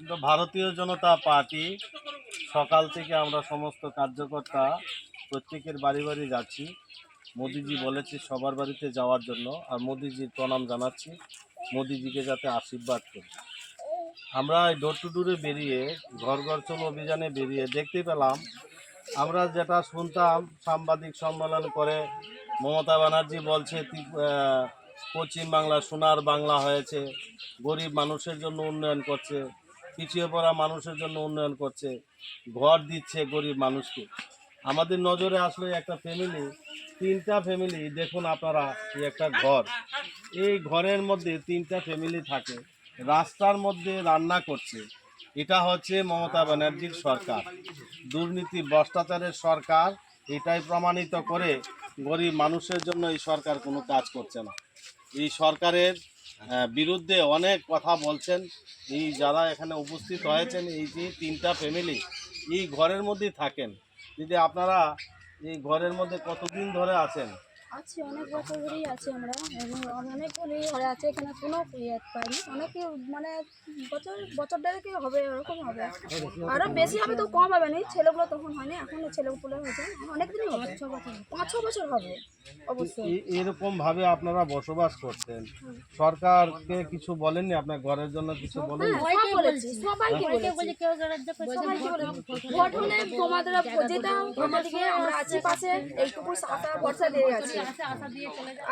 কিন্তু ভারতীয় জনতা পার্টি সকাল থেকে আমরা সমস্ত কার্যকর্তা প্রত্যেকের বাড়ি বাড়ি যাচ্ছি। মোদিজি বলেছে সবার বাড়িতে যাওয়ার জন্য আর মোদিজির প্রণাম জানাচ্ছি। মোদিজিকে যাতে আশীর্বাদ করি। আমরা এই ডোর টু ডোরে বেরিয়ে ঘর ঘর চলো অভিযানে বেরিয়ে দেখতে পেলাম। আমরা যেটা শুনতাম সাংবাদিক সম্মেলন করে মমতা ব্যানার্জি বলছে আহ, পশ্চিমবাংলা সোনার বাংলা হয়েছে গরিব মানুষের জন্য উন্নয়ন করছে। পিছিয়ে পড়া মানুষের জন্য উন্নয়ন করছে, ঘর দিচ্ছে গরিব মানুষকে। আমাদের নজরে আসলো একটা ফ্যামিলি তিনটা ফ্যামিলি দেখুন আপনারা একটা ঘর। এই ঘরের মধ্যে তিনটা ফ্যামিলি থাকে, রাস্তার মধ্যে রান্না করছে। এটা হচ্ছে মমতা ব্যানার্জির সরকার। দুর্নীতি ভ্রষ্টাচারের সরকার, এটাই প্রমাণিত করে গরিব মানুষের জন্য এই সরকার কোনো কাজ করছে না। এই সরকারের বিরুদ্ধে অনেক কথা বলছেন। এই যারা এখানে উপস্থিত হয়েছেন এই যে তিনটা ফ্যামিলি এই ঘরের মধ্যেই থাকেন। যদি আপনারা এই ঘরের মধ্যে কতদিন ধরে আছেন? আছি অনেক বছর ধরেই আছি আমরা এবং অনেকগুলি ঘরে আছে এখানে কোনো ইয়ে পাইনি। অনেকে মানে বছর বছর দেড়েকে হবে এরকম হবে। আরও বেশি হবে তো কম হবে না ছেলেগুলো তখন হয়নি এখন ছেলেগুলো হয়েছে। অনেকদিনই হবে ছ বছর পাঁচ ছ বছর হবে অবশ্যই। এরকম ভাবে আপনারা বসবাস করছেন সরকারকে কিছু বলেননি? আপনার ঘরের জন্য কিছু বলেন হ্যাঁ, সবাইকে বলেছি সবাইকে হলে তোমাদের যেতাম আমাদেরকে আমরা আছি পাশে এইটুকু আশা ভরসা দিয়ে গেছি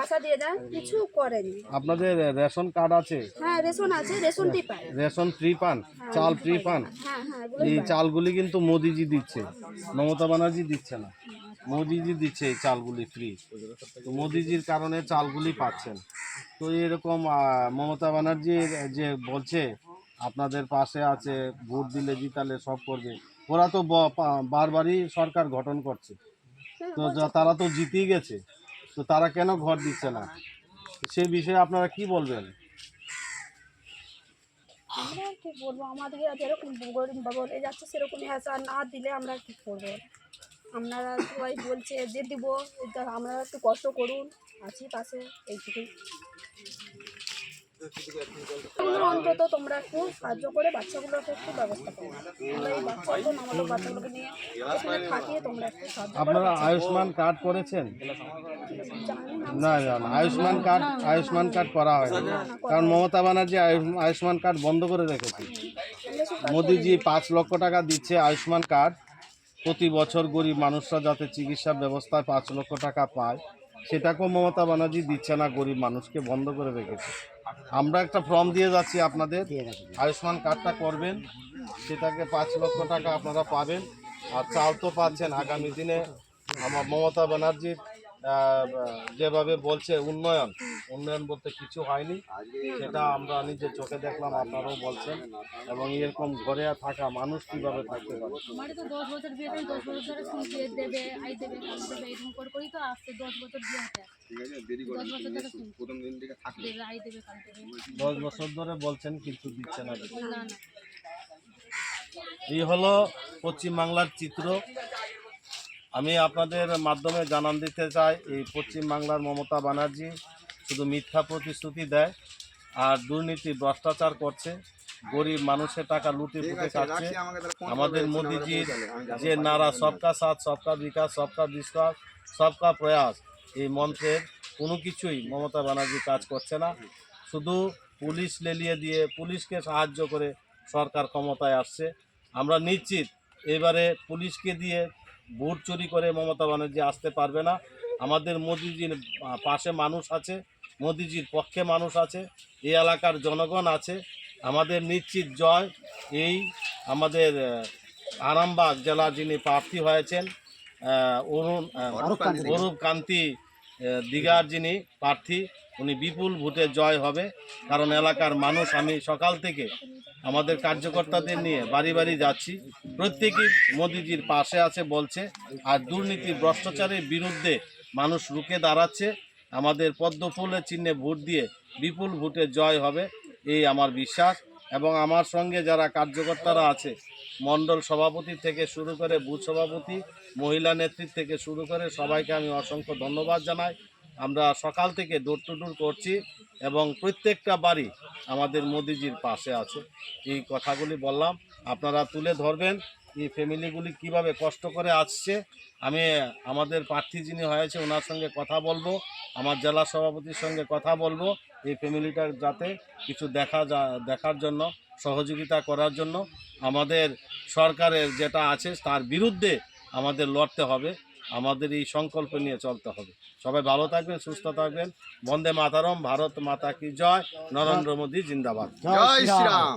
আশা দিয়ে যান কিছু করেনি। আপনাদের রেশন কার্ড আছে? হ্যাঁ রেশন আছে ফ্রি পান চাল ফ্রি পান? হ্যাঁ হ্যাঁ এই চালগুলি কিন্তু মোদিজি দিচ্ছে। মমতা ব্যানার্জি দিচ্ছে না। মোদিজি দিচ্ছে এই চালগুলি ফ্রি তো মোদিজির কারণে চালগুলি পাচ্ছেন। তো এরকম মমতা ব্যানার্জির যে বলছে আপনাদের পাশে আছে ভোট দিলে জিতালে সব করবে। ওরা তো বারবারই সরকার গঠন করছে। তো তারা তো জিতেই গেছে। তো তারা কেন ঘর দিচ্ছে না? সে বিষয়ে আপনারা কি বলবেন? আমরা কি বলব? আমাদের যেরকম গরিব যাচ্ছে না দিলে আমরা কি করব? আপনারা সবাই বলছে যে দিব আপনারা একটু কষ্ট করুন। আছি পাশে, এইটুকুই। অন্তত তোমরা একটু সাহায্য করে বাচ্চাগুলোকে একটু ব্যবস্থা করো। আমরা এই বাচ্চাগুলো আমাদের বাচ্চাগুলোকে নিয়ে এখানে থাকিয়ে তোমরা একটু সাহায্য আপনারা আয়ুষ্মান কার্ড করেছেন? না না আয়ুষ্মান কার্ড আয়ুষ্মান কার্ড করা হয় কারণ মমতা ব্যানার্জি আয়ুষ- আয়ুষ্মান কার্ড বন্ধ করে রেখেছে। মোদিজি পাঁচ লক্ষ টাকা দিচ্ছে আয়ুষ্মান কার্ড। প্রতি বছর গরিব মানুষরা যাতে চিকিৎসা ব্যবস্থায় পাঁচ লক্ষ টাকা পায়। সেটাকেও মমতা ব্যানার্জি দিচ্ছে না, গরিব মানুষকে বন্ধ করে রেখেছে। আমরা একটা ফর্ম দিয়ে যাচ্ছি আপনাদের, আয়ুষ্মান কার্ডটা করবেন, সেটাকে পাঁচ লক্ষ টাকা আপনারা পাবেন। আর চাল তো পাচ্ছেন, আগামী দিনে আমার মমতা ব্যানার্জির যেভাবে বলছে উন্নয়ন উন্নয়ন বলতে কিছু হয়নি। সেটা আমরা নিজের চোখে দেখলাম আপনারাও বলছেন। এবং এরকম ঘরে থাকা মানুষ কীভাবে থাকতে পারে? দশ বছর ধরে শুনছে দেবে আই দেবে কাল দেবে এরকম করে করেই তো আসছে দশ বছর বিয়ে হতে। দশ বছর ধরে শুনছি দেবে আই দেবে কাল দেবে। দশ বছর ধরে বলছেন কিন্তু দিচ্ছে না। এই হলো পশ্চিমবাংলার চিত্র। আমি আপনাদের মাধ্যমে জানান দিতে চাই এই পশ্চিমবাংলার মমতা ব্যানার্জি শুধু মিথ্যা প্রতিশ্রুতি দেয় আর দুর্নীতি ভ্রষ্টাচার করছে গরিব মানুষের টাকা লুটে ফুটে খাচ্ছে। আমাদের মোদিজির যে নারা সবকা সাথ সবকা বিকাশ সবকা বিশ্বাস সবকা প্রয়াস এই মন্ত্রের কোনো কিছুই মমতা ব্যানার্জি কাজ করছে না। শুধু পুলিশ লেলিয়ে দিয়ে পুলিশকে সাহায্য করে সরকার ক্ষমতায় আসছে। আমরা নিশ্চিত এবারে পুলিশকে দিয়ে ভোট চুরি করে মমতা ব্যানার্জি আসতে পারবে না। আমাদের মোদিজির পাশে মানুষ আছে মোদিজির পক্ষে মানুষ আছে এই এলাকার জনগণ আছে। আমাদের নিশ্চিত জয় এই আমাদের আরামবাগ জেলা যিনি প্রার্থী হয়েছেন অরুণ আহ, অরূপ কান্তি। যিনি প্রার্থী উনি বিপুল ভোটে জয় হবে। কারণ এলাকার মানুষ, আমি সকাল থেকে আমাদের কার্যকর্তাদের নিয়ে বাড়ি বাড়ি যাচ্ছি। প্রত্যেকেই মোদিজির পাশে আছে, বলছে, আর দুর্নীতি ভ্রষ্টাচারের বিরুদ্ধে মানুষ রুখে দাঁড়াচ্ছে। আমাদের পদ্মফুলের চিহ্নে ভোট দিয়ে বিপুল ভোটে জয় হবে, এই আমার বিশ্বাস। এবং আমার সঙ্গে যারা কার্যকর্তারা আছে, মণ্ডল সভাপতি থেকে শুরু করে বুথ সভাপতি, মহিলা নেতৃত্ব থেকে শুরু করে সবাইকে আমি অসংখ্য ধন্যবাদ জানাই। আমরা সকাল থেকে ডোর টু ডোর করছি এবং প্রত্যেকটা বাড়ি আমাদের মোদিজির পাশে আছে। এই কথাগুলি বললাম। আপনারা তুলে ধরবেন এই ফ্যামিলিগুলি কীভাবে কষ্ট করে আসছে। আমি, আমাদের প্রার্থী যিনি হয়েছে, ওনার সঙ্গে কথা বলব, আমার জেলা সভাপতির সঙ্গে কথা বলব, এই ফ্যামিলিটার যাতে কিছু দেখা যা, দেখার জন্য, সহযোগিতা করার জন্য। আমাদের সরকারের যেটা আছে, তার বিরুদ্ধে আমাদের লড়তে হবে। আমাদের এই সংকল্প নিয়ে চলতে হবে। সবাই ভালো থাকবেন, সুস্থ থাকবেন। বন্দে মাতারম, ভারত মাতা কি জয়। নরেন্দ্র মোদী, জিন্দাবাদ। জয় শ্রীরাম।